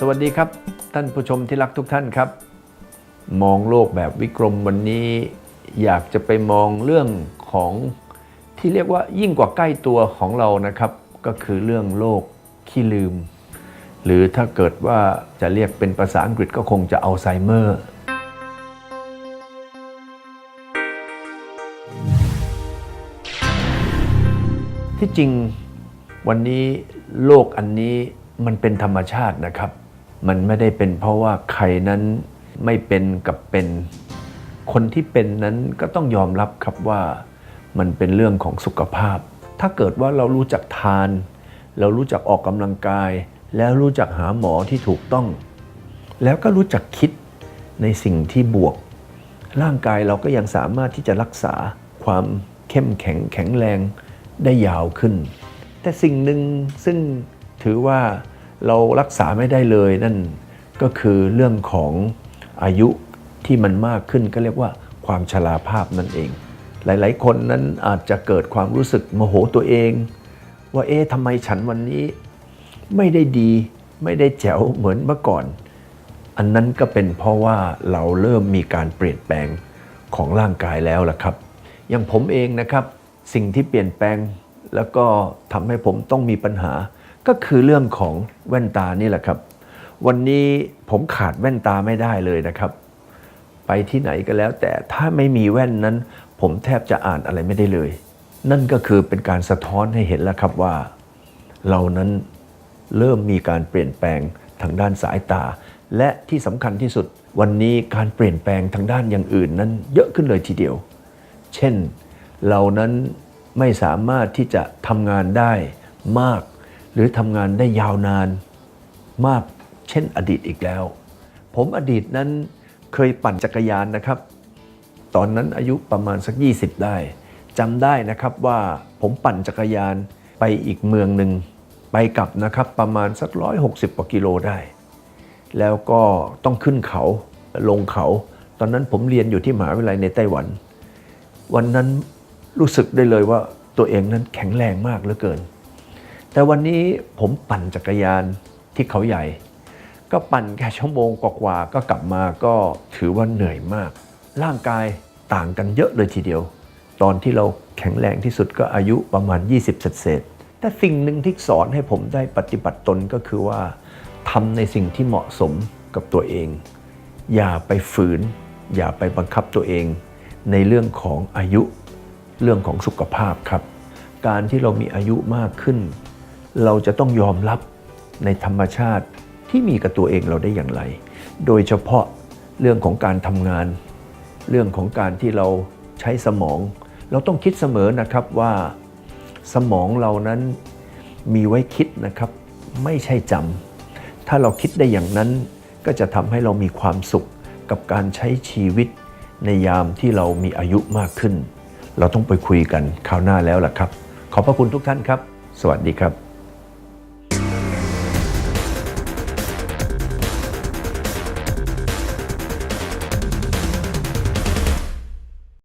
สวัสดีครับ ท่านผู้ชมที่รักทุกท่านครับ มองโลกแบบวิกรมวันนี้ อยากจะไปมองเรื่องของที่เรียกว่ายิ่งกว่าใกล้ตัวของเรานะครับ ก็คือเรื่องโลกขี้ลืม หรือถ้าเกิดว่าจะเรียกเป็นภาษาอังกฤษก็คงจะอัลไซเมอร์ที่จริงวันนี้โลกอันนี้มันเป็นธรรมชาตินะครับ มันไม่ได้เป็นเพราะว่าใครนั้นไม่เป็นกับเป็น คนที่เป็นนั้นก็ต้องยอมรับครับว่ามันเป็นเรื่องของสุขภาพ ถ้าเกิดว่าเรารู้จักทาน เรารู้จักออกกำลังกาย แล้วรู้จักหาหมอที่ถูกต้อง แล้วก็รู้จักคิดในสิ่งที่บวก ร่างกายเราก็ยังสามารถที่จะรักษาความเข้มแข็งแข็งแรงได้ยาวขึ้น แต่สิ่งหนึ่งซึ่งถือว่า เรารักษาไม่ได้เลยนั่นก็คือเรื่องของอายุที่มันมากขึ้นก็เรียกว่าความชราภาพนั่นเอง หลาย ๆ คนนั้นอาจจะเกิดความรู้สึกโมโหตัวเอง ว่าเอ๊ะทำไมฉันวันนี้ไม่ได้ดี ไม่ได้แจ๋วเหมือนเมื่อก่อน อันนั้นก็เป็นเพราะว่าเราเริ่มมีการเปลี่ยนแปลงของร่างกายแล้วล่ะครับ อย่างผมเองนะครับสิ่งที่เปลี่ยนแปลงแล้วก็ทำให้ผมต้องมีปัญหา ก็คือเรื่องของแว่นตานี่แหละครับ วันนี้ผมขาดแว่นตาไม่ได้เลยนะครับ ไปที่ไหนก็แล้ว แต่ถ้าไม่มีแว่นนั้น ผมแทบจะอ่านอะไรไม่ได้เลย นั่นก็คือเป็นการสะท้อนให้เห็นแล้วครับว่า เรานั้นเริ่มมีการเปลี่ยนแปลงทางด้านสายตา และที่สำคัญที่สุด วันนี้การเปลี่ยนแปลงทางด้านอย่างอื่นนั้น เยอะขึ้นเลยทีเดียว เช่น เรานั้นไม่สามารถที่จะทำงานได้มาก หรือทำงานได้ยาวนานมากเช่นอดีตอีกแล้ว ผมอดีตนั้นเคยปั่นจักรยานนะครับ ตอนนั้นอายุประมาณสัก 20 ได้จำได้นะครับว่าผมปั่นจักรยานไปอีกเมืองหนึ่งไปกลับนะครับประมาณสัก 160กว่ากิโลได้ แล้วก็ต้องขึ้นเขาลงเขา ตอนนั้นผมเรียนอยู่ที่มหาวิทยาลัยในไต้หวัน วันนั้นรู้สึกได้เลยว่าตัวเองนั้นแข็งแรงมากเหลือเกิน แต่วันนี้ผมปั่นจักรยานที่เขาใหญ่ ก็ปั่นแค่ชั่วโมงกว่าๆก็กลับมาก็ถือว่าเหนื่อยมาก ร่างกายต่างกันเยอะเลยทีเดียว ตอนที่เราแข็งแรงที่สุดก็อายุประมาณ 20 เศษแต่สิ่งหนึ่งที่สอนให้ผมได้ปฏิบัติตนก็คือว่าทำในสิ่งที่เหมาะสมกับตัวเอง อย่าไปฝืน อย่าไปบังคับตัวเอง ในเรื่องของอายุเรื่องของสุขภาพครับ การที่เรามีอายุมากขึ้น เราจะต้องยอมรับในธรรมชาติที่มีกับตัวเองเราได้อย่างไร โดยเฉพาะเรื่องของการทำงาน เรื่องของการที่เราใช้สมอง เราต้องคิดเสมอนะครับว่าสมองเรานั้นมีไว้คิดนะครับ ไม่ใช่จำถ้าเราคิดได้อย่างนั้นก็จะทำให้เรามีความสุขกับการใช้ชีวิต ในยามที่เรามีอายุมากขึ้น เราต้องไปคุยกันคราวหน้าแล้วล่ะครับ ขอบพระคุณทุกท่านครับ สวัสดีครับ